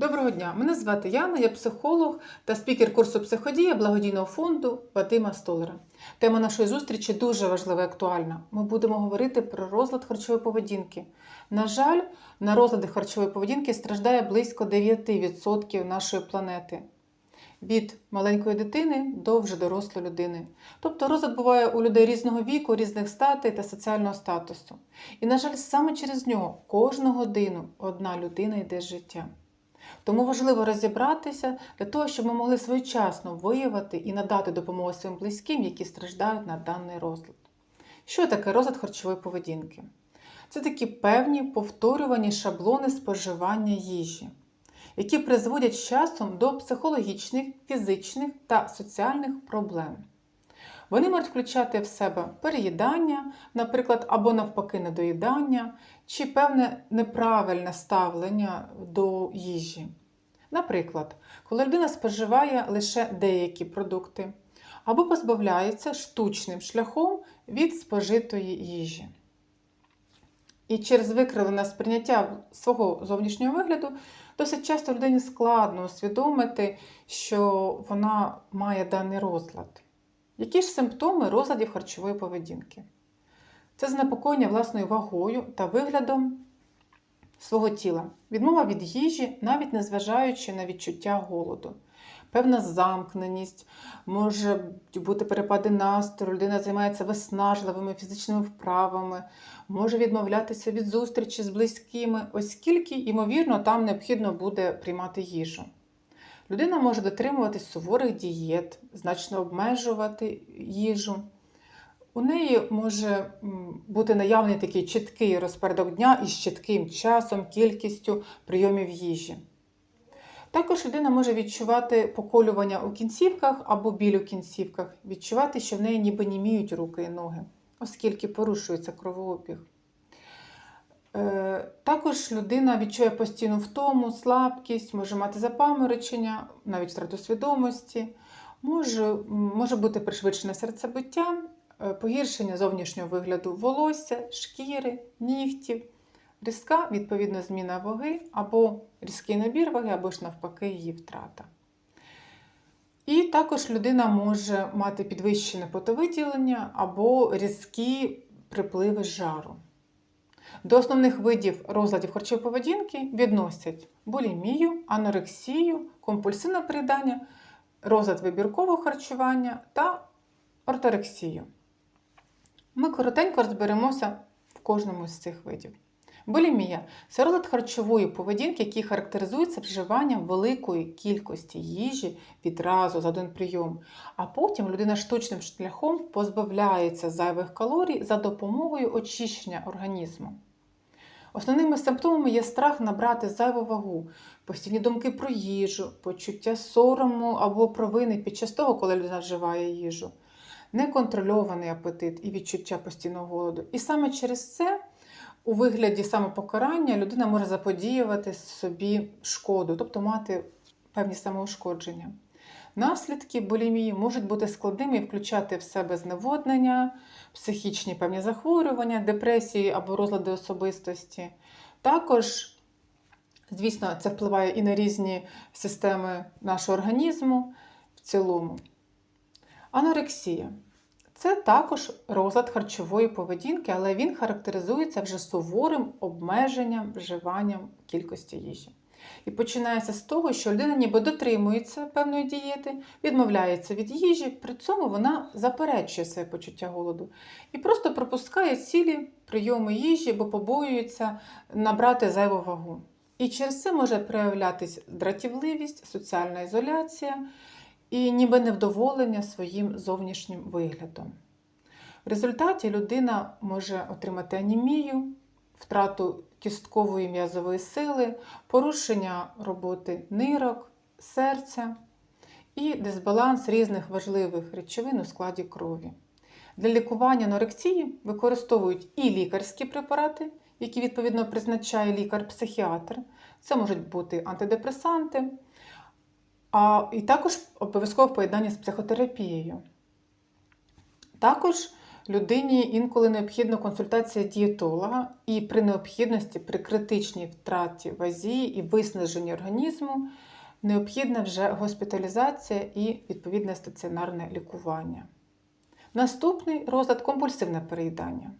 Доброго дня! Мене звати Яна, я психолог та спікер курсу психодія благодійного фонду Вадима Столера. Тема нашої зустрічі дуже важлива і актуальна. Ми будемо говорити про розлад харчової поведінки. На жаль, на розлади харчової поведінки страждає близько 9% нашої планети. Від маленької дитини до вже дорослої людини. Тобто розлад буває у людей різного віку, різних статей та соціального статусу. І, на жаль, саме через нього кожну годину одна людина йде з життя. Тому важливо розібратися для того, щоб ми могли своєчасно виявити і надати допомогу своїм близьким, які страждають на даний розлад. Що таке розлад харчової поведінки? Це такі певні повторювані шаблони споживання їжі, які призводять з часом до психологічних, фізичних та соціальних проблем. Вони можуть включати в себе переїдання, наприклад, або навпаки недоїдання, чи певне неправильне ставлення до їжі. Наприклад, коли людина споживає лише деякі продукти, або позбавляється штучним шляхом від спожитої їжі. І через викривлене сприйняття свого зовнішнього вигляду досить часто людині складно усвідомити, що вона має даний розлад. Які ж симптоми розладів харчової поведінки? Це занепокоєння власною вагою та виглядом свого тіла, відмова від їжі, навіть незважаючи на відчуття голоду, певна замкненість, може бути перепади настрою, людина займається виснажливими фізичними вправами, може відмовлятися від зустрічі з близькими, оскільки, ймовірно, там необхідно буде приймати їжу. Людина може дотримуватись суворих дієт, значно обмежувати їжу. У неї може бути наявний такий чіткий розпорядок дня із чітким часом, кількістю прийомів їжі. Також людина може відчувати поколювання у кінцівках або біль у кінцівках, відчувати, що в неї ніби німіють руки і ноги, оскільки порушується кровообіг. Е, Також людина відчує постійну втому, слабкість, може мати запаморочення, навіть втрату свідомості, може, може бути пришвидшене серцебиття, е, погіршення зовнішнього вигляду волосся, шкіри, нігтів, різка, відповідно, зміна ваги, або різкий набір ваги, або ж навпаки, її втрата. І також людина може мати підвищене потовиділення або різкі припливи жару. До основних видів розладів харчової поведінки відносять булімію, анорексію, компульсивне приїдання, розлад вибіркового харчування та орторексію. Ми коротенько розберемося в кожному з цих видів. Булімія це розлад харчової поведінки, який характеризується вживанням великої кількості їжі відразу за один прийом, а потім людина штучним шляхом позбавляється зайвих калорій за допомогою очищення організму. Основними симптомами є страх набрати зайву вагу, постійні думки про їжу, почуття сорому або провини під час того, коли людина вживає їжу, неконтрольований апетит і відчуття постійного голоду. І саме через це у вигляді самопокарання людина може заподіювати собі шкоду, тобто мати певні самоушкодження. Наслідки булімії можуть бути складними і включати в себе зневоднення, психічні певні захворювання, депресії або розлади особистості. Також, звісно, це впливає і на різні системи нашого організму в цілому. Анорексія. Це також розлад харчової поведінки, але він характеризується вже суворим обмеженням вживанням кількості їжі. І починається з того, що людина ніби дотримується певної дієти, відмовляється від їжі, при цьому вона заперечує своє почуття голоду і просто пропускає цілі прийоми їжі, бо побоюється набрати зайву вагу. І через це може проявлятися дратівливість, соціальна ізоляція і ніби невдоволення своїм зовнішнім виглядом. В результаті людина може отримати анімію, втрату кісткової м'язової сили, порушення роботи нирок, серця і дисбаланс різних важливих речовин у складі крові. Для лікування анорексії використовують і лікарські препарати, які відповідно призначає лікар-психіатр. Це можуть бути антидепресанти, а і також обов'язково поєднання з психотерапією. Також людині інколи необхідна консультація дієтолога, і при необхідності, при критичній втраті вазі і виснаженні організму, необхідна вже госпіталізація і відповідне стаціонарне лікування. Наступний розлад компульсивне переїдання.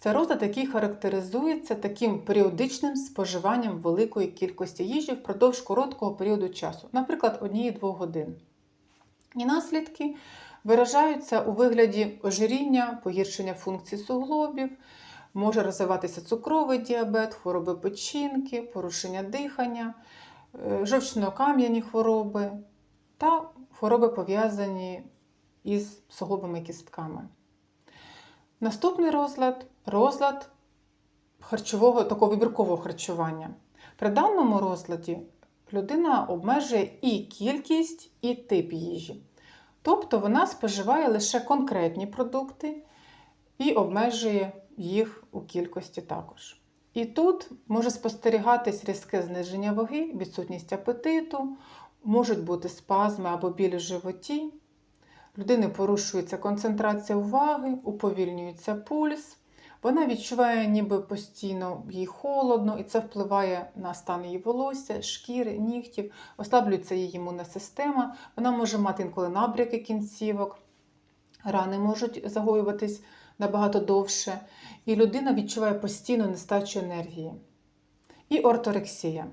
Це розлад, який характеризується таким періодичним споживанням великої кількості їжі впродовж короткого періоду часу, наприклад, 1-2 годин. І наслідки виражаються у вигляді ожиріння, погіршення функцій суглобів, може розвиватися цукровий діабет, хвороби печінки, порушення дихання, е, жовчно-кам'яні хвороби та хвороби пов'язані із суглобими кістками. Наступний розлад розлад харчового, такого вибіркового харчування. При даному розладі людина обмежує і кількість, і тип їжі. Тобто вона споживає лише конкретні продукти і обмежує їх у кількості також. І тут може спостерігатись різке зниження ваги, відсутність апетиту, можуть бути спазми або біль у животі. Людини порушується концентрація уваги, уповільнюється пульс. Вона відчуває, ніби постійно їй холодно, і це впливає на стан її волосся, шкіри, нігтів, ослаблюється її імунна система. Вона може мати інколи набряки кінцівок, рани можуть загоюватись набагато довше, і людина відчуває постійну нестачу енергії. І орторексія.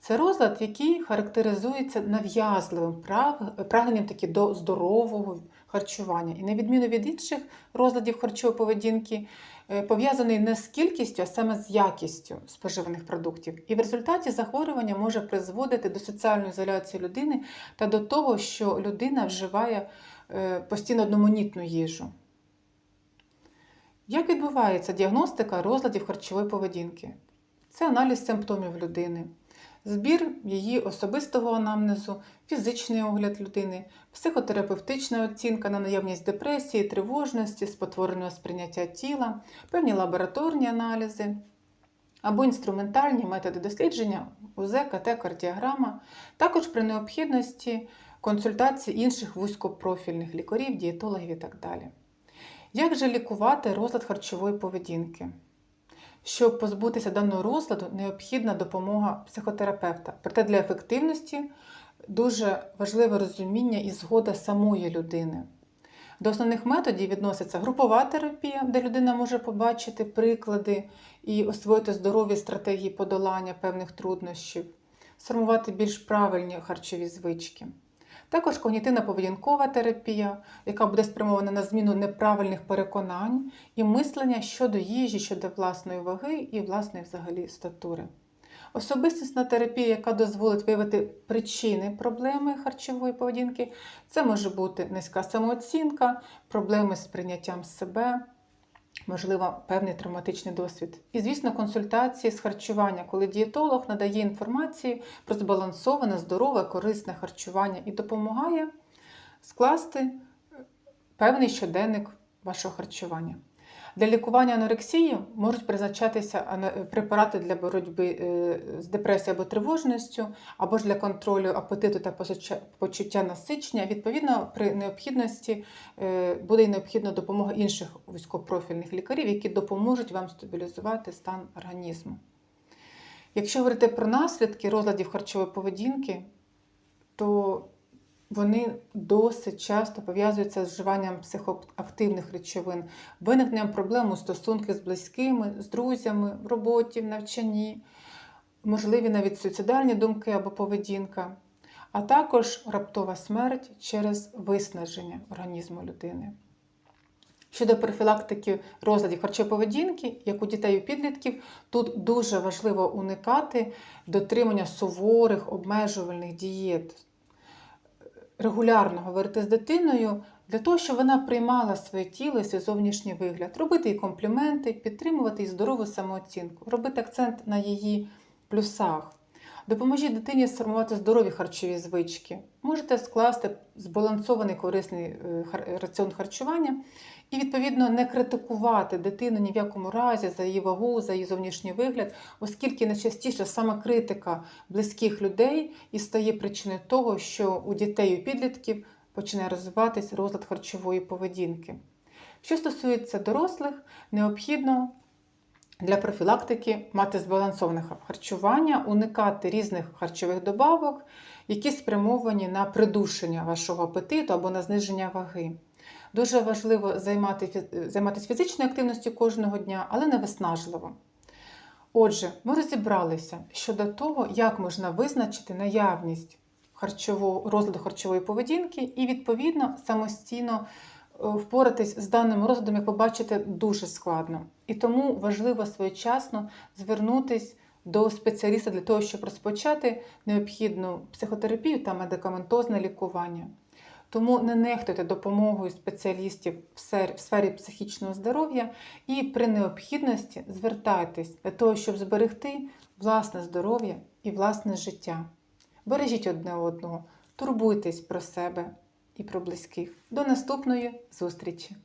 Це розлад, який характеризується нав'язливим прагненням таки до здорового харчування. І на відміну від інших розладів харчової поведінки, е, пов'язаний не з кількістю, а саме з якістю споживаних продуктів. І в результаті захворювання може призводити до соціальної ізоляції людини та до того, що людина вживає е, постійно одноманітну їжу. Як відбувається діагностика розладів харчової поведінки? Це аналіз симптомів людини збір її особистого анамнезу, фізичний огляд людини, психотерапевтична оцінка на наявність депресії, тривожності, спотвореного сприйняття тіла, певні лабораторні аналізи або інструментальні методи дослідження УЗ, КТ, кардіограма, також при необхідності консультації інших вузькопрофільних лікарів, дієтологів і так далі. Як же лікувати розлад харчової поведінки? Щоб позбутися даного розладу, необхідна допомога психотерапевта. Проте для ефективності дуже важливе розуміння і згода самої людини. До основних методів відноситься групова терапія, де людина може побачити приклади і освоїти здорові стратегії подолання певних труднощів, сформувати більш правильні харчові звички. Також когнітивно-поведінкова терапія, яка буде спрямована на зміну неправильних переконань і мислення щодо їжі, щодо власної ваги і власної взагалі статури. Особистісна терапія, яка дозволить виявити причини проблеми харчової поведінки, це може бути низька самооцінка, проблеми з прийняттям себе можливо, певний травматичний досвід. І, звісно, консультації з харчування, коли дієтолог надає інформацію про збалансоване, здорове, корисне харчування і допомагає скласти певний щоденник вашого харчування. Для лікування анорексії можуть призначатися препарати для боротьби е, з депресією або тривожністю, або ж для контролю апетиту та почуття насичення. Відповідно, при необхідності е, буде й необхідна допомога інших вузькопрофільних лікарів, які допоможуть вам стабілізувати стан організму. Якщо говорити про наслідки розладів харчової поведінки, то вони досить часто пов'язуються з вживанням психоактивних речовин, виникненням проблем у стосунках з близькими, з друзями, в роботі, в навчанні, можливі навіть суїцидальні думки або поведінка, а також раптова смерть через виснаження організму людини. Щодо профілактики розладів харчової поведінки, як у дітей і підлітків, тут дуже важливо уникати дотримання суворих обмежувальних дієт регулярно говорити з дитиною для того, щоб вона приймала своє тіло і свій зовнішній вигляд, робити їй компліменти, підтримувати їй здорову самооцінку, робити акцент на її плюсах. Допоможіть дитині сформувати здорові харчові звички. Можете скласти збалансований корисний е, раціон харчування і, відповідно, не критикувати дитину ні в якому разі за її вагу, за її зовнішній вигляд, оскільки найчастіше саме критика близьких людей і стає причиною того, що у дітей і підлітків починає розвиватись розлад харчової поведінки. Що стосується дорослих, необхідно для профілактики мати збалансоване харчування, уникати різних харчових добавок, які спрямовані на придушення вашого апетиту або на зниження ваги. Дуже важливо займати, займатися фізичною активністю кожного дня, але не виснажливо. Отже, ми розібралися щодо того, як можна визначити наявність харчового, розладу харчової поведінки і, відповідно, самостійно впоратись з даним розладом, як ви бачите, дуже складно. І тому важливо своєчасно звернутись до спеціаліста для того, щоб розпочати необхідну психотерапію та медикаментозне лікування. Тому не нехтуйте допомогою спеціалістів в сфері психічного здоров'я і при необхідності звертайтесь для того, щоб зберегти власне здоров'я і власне життя. Бережіть одне одного, турбуйтесь про себе і про близьких. До наступної зустрічі!